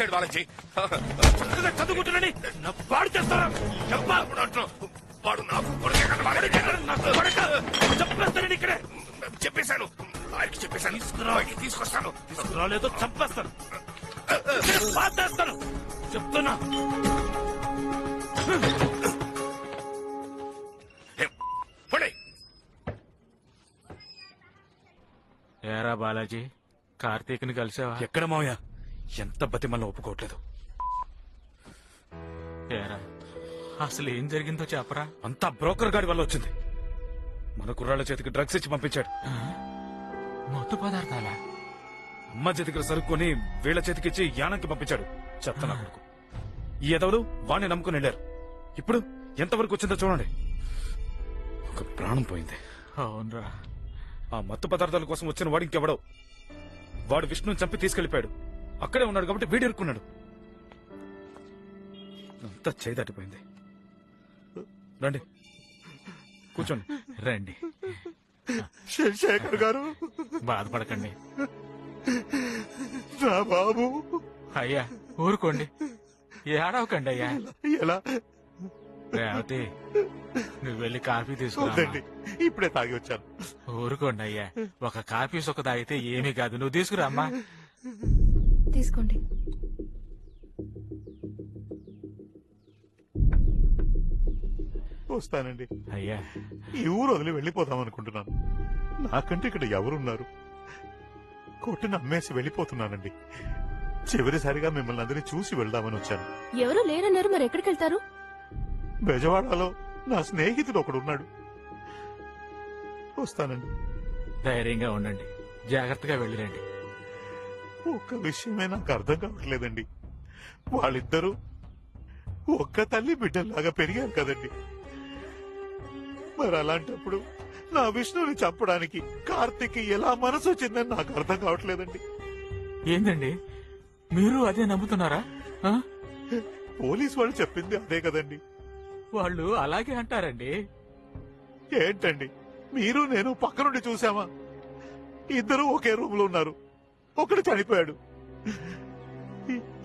నన్ను ఇరికించాడు బాలాజీ చదువుకుంటున్నాని? నా పాడు చేస్తారా? వాడు నాకు. చంపేస్తానని ఇక్కడే. చెప్పేశాను. వాడికి చెప్పేశాను. తీసుకొస్తాను. రాలేదో చంపేస్తాను. పాతేస్తాను. చెప్తున్నా. ఏరా బాలాజీ కార్తీక్ని కలిసావా? ఎక్కడ మావయ్య? ఎంత బతిమల్ల ఒప్పుకోవట్లేదు. ఏరా అసలు ఏం జరిగిందో చెప్పరా? అంతా బ్రోకర్ గాడి వల్ల వచ్చింది. మన కుర్రాళ్ళ చేతికి డ్రగ్స్ ఇచ్చి పంపించాడు. మత్తు పదార్థాలా? అమ్మ చేతికి సరుక్కొని వీళ్ళ చేతికిచ్చి యానంకి పంపించాడు. చెప్తాను కొడుకు. ఈ ఎదవలు వాణ్ణి నమ్ముకుని వెళ్ళారు. ఇప్పుడు ఎంతవరకు వచ్చిందో చూడండి. ఒక ప్రాణం పోయింది. అవునరా. ఆ మత్తు పదార్థాల కోసం వచ్చిన వాడు ఇంకెవడో. వాడు విష్ణుని చంపి తీసుకెళ్ళిపోయాడు అక్కడే ఉన్నాడు కాబట్టి వీడు ఇరుక్కున్నాడు. అంతా చేయి దాటిపోయింది. రండి. కూర్చోండి. రండి. శేఖర్ గారు. బాధపడకండి. నా బాబు. అయ్యా ఊరుకోండి. ఏడవకండి అయ్యా. ఎలా? రేవతి నువ్వు వెళ్ళి కాఫీ తీసుకురా వద్దండి ఇప్పుడే తాగి వచ్చాను. ఊరుకోండి అయ్యా. ఒక కాఫీ సొక్క తాగితే ఏమీ కాదు. నువ్వు తీసుకురామ్మా. తీసుకోండి. వస్తానండి. అయ్యా. ఈ ఊరు వదిలి వెళ్ళిపోదాం అనుకుంటున్నాను. నాకంటే ఇక్కడ ఎవరున్నారు? కొట్టుని అమ్మేసి వెళ్ళిపోతున్నానండి. చివరిసారిగా మిమ్మల్ని అందరినీ చూసి వెళ్దామని వచ్చాను. ఎవరు లేరన్నారు మరి ఎక్కడికి వెళ్తారు? బెజవాడలో నా స్నేహితుడు ఒకడున్నాడు వస్తానండి. ధైర్యంగా ఉండండి. జాగ్రత్తగా వెళ్ళిరండి. ఒక్క విషయమే నాకు అర్థం కావట్లేదండి. వాళ్ళిద్దరూ ఒక్క తల్లి బిడ్డల్లాగా పెరిగారు కదండి. మరి అలాంటప్పుడు నా విష్ణుని చంపడానికి కార్తిక్ ఎలా మనసు వచ్చిందని నాకు అర్థం కావట్లేదండి. ఏందండి? మీరు అదే నమ్ముతున్నారా? ఆ? పోలీస్ వాళ్ళు చెప్పింది అదే కదండి. వాళ్ళు అలాగే అంటారండి. ఏంటండి? మీరు నేను పక్క నుండి చూసామా ఇద్దరు ఒకే రూమ్లో ఉన్నారు. ఒకడు చనిపోయాడు.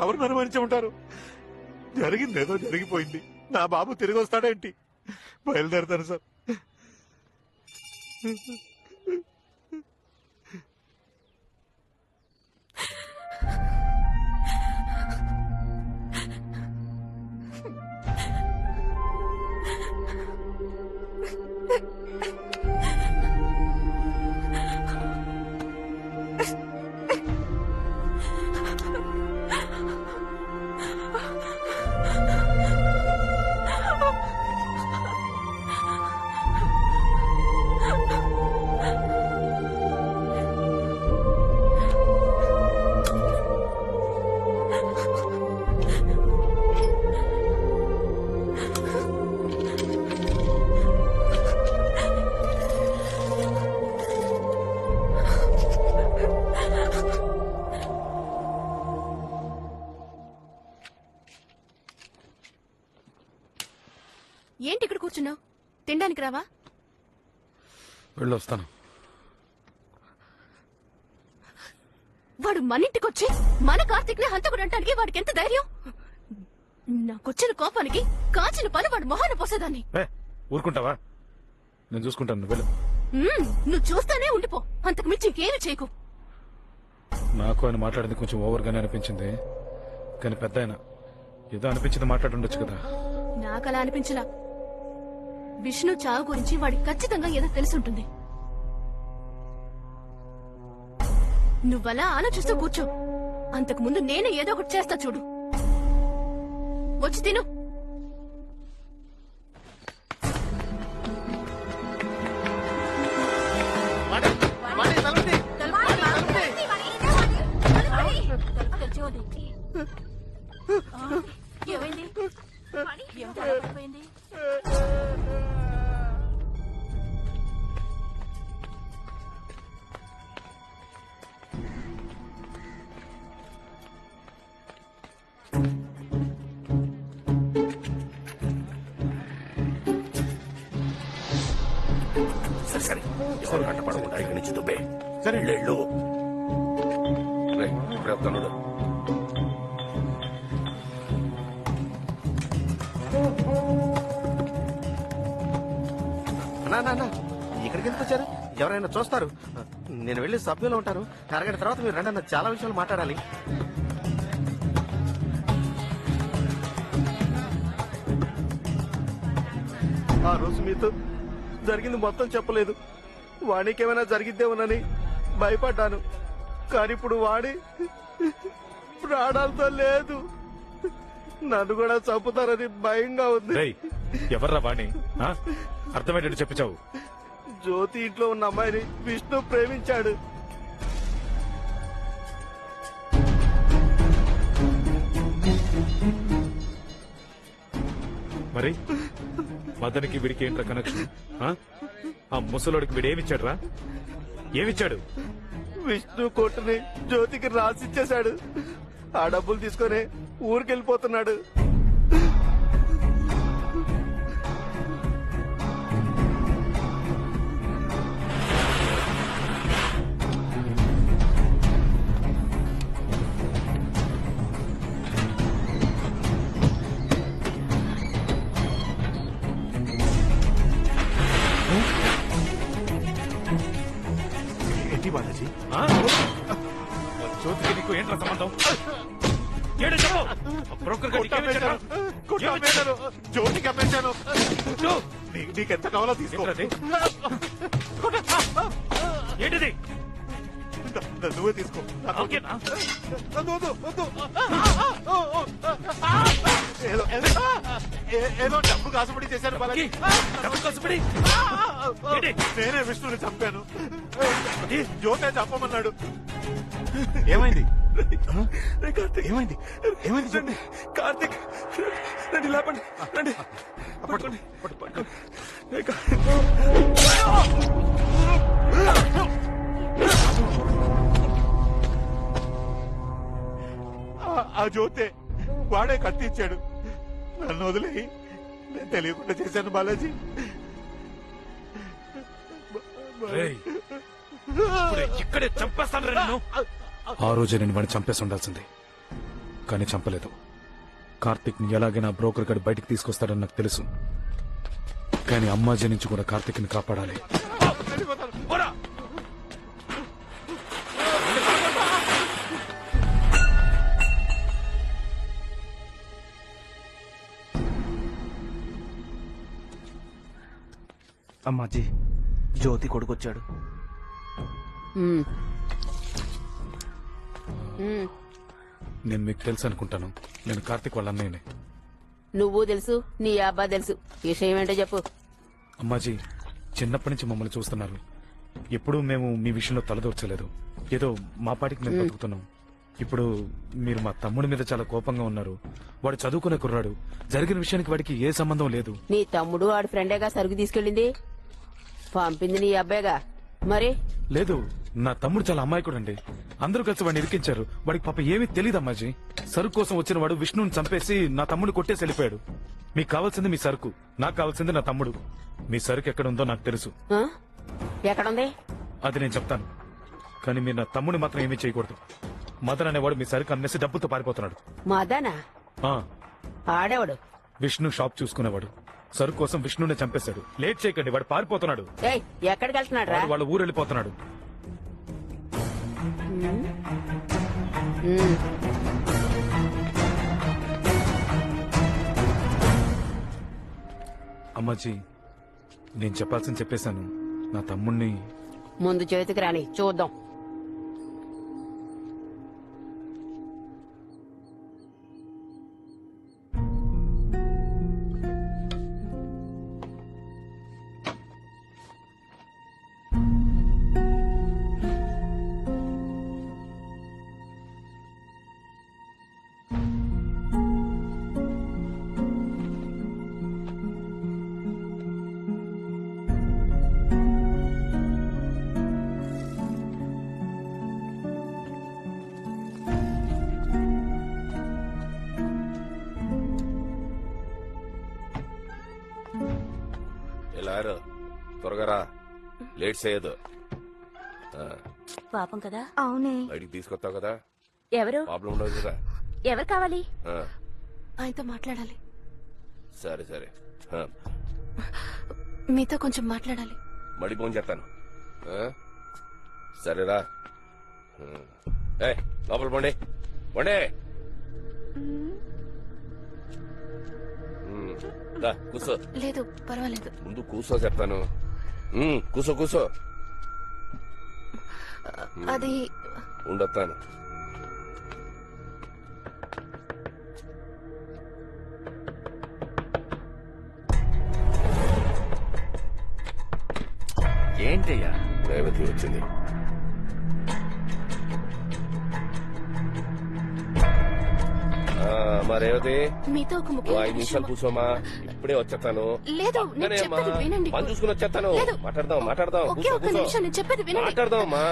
ఎవరు ఎవరిని జరిగింది జరిగిందేదో జరిగిపోయింది. నా బాబు తిరిగి వస్తాడేంటి బయలుదేరతాను సార్. కూర్చున్నావు? తినడానికి రావా? వెళ్ళి వస్తాను వాడు మన ఇంటికి వచ్చి మన కార్తీక్ని హంతకుడు అంటానికి వాడికి ఎంత ధైర్యం? నాకొచ్చిన కోపానికి కాచిన పని వాడు మొహాన పోసేదాన్ని. ఊరుకుంటావా? నేను చూసుకుంటాను నువ్వు వెళ్ళు. నువ్వు చూస్తానే ఉండిపో. అంతకు మించి ఇంకేమి చేయకు. నాకు ఆయన మాట్లాడింది కొంచెం ఓవర్ గానే అనిపించింది. కానీ పెద్ద ఆయన ఏదో అనిపించింది మాట్లాడుండొచ్చు కదా. నాకు అలా అనిపించలా. విష్ణు చావు గురించి వాడికి ఖచ్చితంగా ఏదో తెలుసుంటుంది. నువ్వలా ఆలోచిస్తూ కూర్చో. అంతకు ముందు నేను ఏదో ఒకటి చేస్తా చూడు. వచ్చి తిను. ఏమైంది? ఎంత వెళ్ళు. రేయ్, ఇప్పుడే వస్తాను చూడు. నా నా నా. ఇక్కడికి ఎందుకు వచ్చారు? ఎవరైనా చూస్తారు? నేను వెళ్ళి సభ్యులు ఉంటాను. అరగంట తర్వాత మీరు రండి అన్న చాలా విషయాలు మాట్లాడాలి. ఆ రోజు మీతో జరిగింది మొత్తం చెప్పలేదు. వాడికి ఏమైనా జరిగిద్దేమోనని భయపడ్డాను. కానీ ఇప్పుడు వాడి ప్రాణాలతో లేదు. నన్ను కూడా చంపుతారని భయంగా ఉంది. ఎవర్రా వాణ్ణి ఆ? అర్థమయ్యేటట్టు చెప్పించావు. జ్యోతి ఇంట్లో ఉన్న అమ్మాయిని విష్ణు ప్రేమించాడు. మరి? మదనికి వీడికి ఏంట్రా కనెక్షన్ ఆ? ముసలోడికి వీడు ఏమిచ్చాడు? విష్ణు కొట్టుని జ్యోతికి రాసిచ్చేశాడు. ఆ డబ్బులు తీసుకొని ఊరికెళ్ళిపోతున్నాడు. జ్యోతికి నీకు ఏంట్రా సంబంధం? ఏడు బ్రోకర్ జ్యోతికి అమ్మేశాను నీకెంత కావాలో తీసుకో. ఏంట్రా అది? ఏంటిది? నువ్వే తీసుకో. ఓకేనా? వద్దు, వద్దు, ఏదో ఏ- ఏదో డబ్బు కాసుపడి చేశాను బాలాజీ. డబ్బులు కసుపడి ఏంటి? నేనే విష్ణుని చంపాను. జ్యోతే చంపమన్నాడు. ఏమైంది? ఏమైంది? ఏమైంది చెప్పు. కార్తిక్. రండి లేపండి. రండి. పట్టుకోండి పట్టు- పట్టుకోండి. ఆ- ఆ జ్యోతే వాడే కత్తిచ్చాడు నన్ను వదిలి. నేను తెలియకుండా చేశాను బాలాజీ. రేయ్, ఇప్పుడే ఇక్కడే చంపేస్తాను రా నిన్ను. ఆ రోజే నేను వాడిని చంపేసి ఉండాల్సింది. కానీ చంపలేదు. కార్తిక్ని ఎలాగైనా బ్రోకర్ గడి బయటికి తీసుకొస్తాడని నాకు తెలుసు. కానీ అమ్మాజీ నుంచి కూడా కార్తిక్ని కాపాడాలి! అమ్మాజీ జ్యోతి కొడుకొచ్చాడు. నేను మీకు తెలుసు అనుకుంటాను. నేను కార్తిక్ వాళ్ళ అన్నయ్యని. నువ్వు తెలుసు నీ అబ్బా తెలుసు. విషయం ఏంటో చెప్పు. అమ్మాజీ చిన్నప్పటి నుంచి మమ్మల్ని చూస్తున్నారు. ఎప్పుడూ మేము మీ విషయంలో తలదూర్చలేదు. ఏదో మా పాటికి మేము బతుకుతున్నాం. ఇప్పుడు మీరు మా తమ్ముడి మీద చాలా కోపంగా ఉన్నారు. వాడు చదువుకునే కుర్రాడు. జరిగిన విషయానికి వాడికి ఏ సంబంధం లేదు. నీ తమ్ముడు ఆడి ఫ్రెండేగా సరుకు తీసుకెళ్ళింది. పంపింది నీ అబ్బాయిగా మరి? లేదు నా తమ్ముడు చాలా అమాయకుడు అండి అందరూ కలిసి వాడిని ఇరికించారు. వాడికి పాప ఏమీ తెలియదు అమ్మాజీ. సరుకు కోసం వచ్చిన వాడు విష్ణుని చంపేసి నా తమ్ముడు కొట్టేసి వెళ్ళిపోయాడు. మీకు కావాల్సింది మీ సరుకు. నాకు కావాల్సింది నా తమ్ముడు. మీ సరుకు ఎక్కడ ఉందో నాకు తెలుసు. ఆ? ఎక్కడుంది? అది నేను చెప్తాను. కానీ మీరు నా తమ్ముడిని మాత్రం ఏమీ చేయకూడదు. మదన్ అనేవాడు మీ సరుకు అమ్మేసి డబ్బుతో పారిపోతున్నాడు. మాదానా? ఆ. ఆడేవాడు? విష్ణు షాప్ చూసుకునేవాడు. సరుకు కోసం విష్ణునే చంపేశాడు. లేట్ చేయకండి వాడు పారిపోతున్నాడు. ఏయ్ ఎక్కడికి వెళ్తున్నాడు రా? వాడు వాళ్ళ ఊరు వెళ్ళిపోతున్నాడు అమ్మాజీ నేను చెప్పాల్సింది చెప్పేశాను. నా తమ్ముణ్ణి ముందు చేతికి రాని చూద్దాం. ఇలా రా. త్వరగా రా. లేట్ చేయదు. ఆ. పాపం కదా? అవునే. బయటికి తీసుకొస్తావు కదా? ఎవరు? ప్రాబ్లం ఉండదు కదా? ఎవరు కావాలి? ఆ, ఆయనతో మాట్లాడాలి. సరే సరే. ఆ, మీతో కొంచెం మాట్లాడాలి. మడి ఫోన్ చేస్తాను. ఆ? సరేరా. ఏ లోపల పోండి. పోండి. దా, కూసో. లేదు పర్వాలేదు. ముందు కూసో చెప్తాను. ఉమ్, కూసో కూసో. అది ఉండొస్తాను ఏంటయ్యా? రేవతి వచ్చింది. ఆ, మా రేవతి మీతో ఒక ఓ ముఖ్యమైన ఐదు విషయం నిమిషాలు కూర్చోమా ఇప్పుడే వచ్చేస్తాను. లేదు నేను పక్కనే అమ్మా. చెప్పేది వినండి. పని చూసుకుని వచ్చేస్తాను. మాట్లాడదాం మాట్లాడదాం. ఒకే కూసో ఒక్క కూసో నిమిషం నేను చెప్పేది వినండి. మాట్లాడదాం అమ్మా.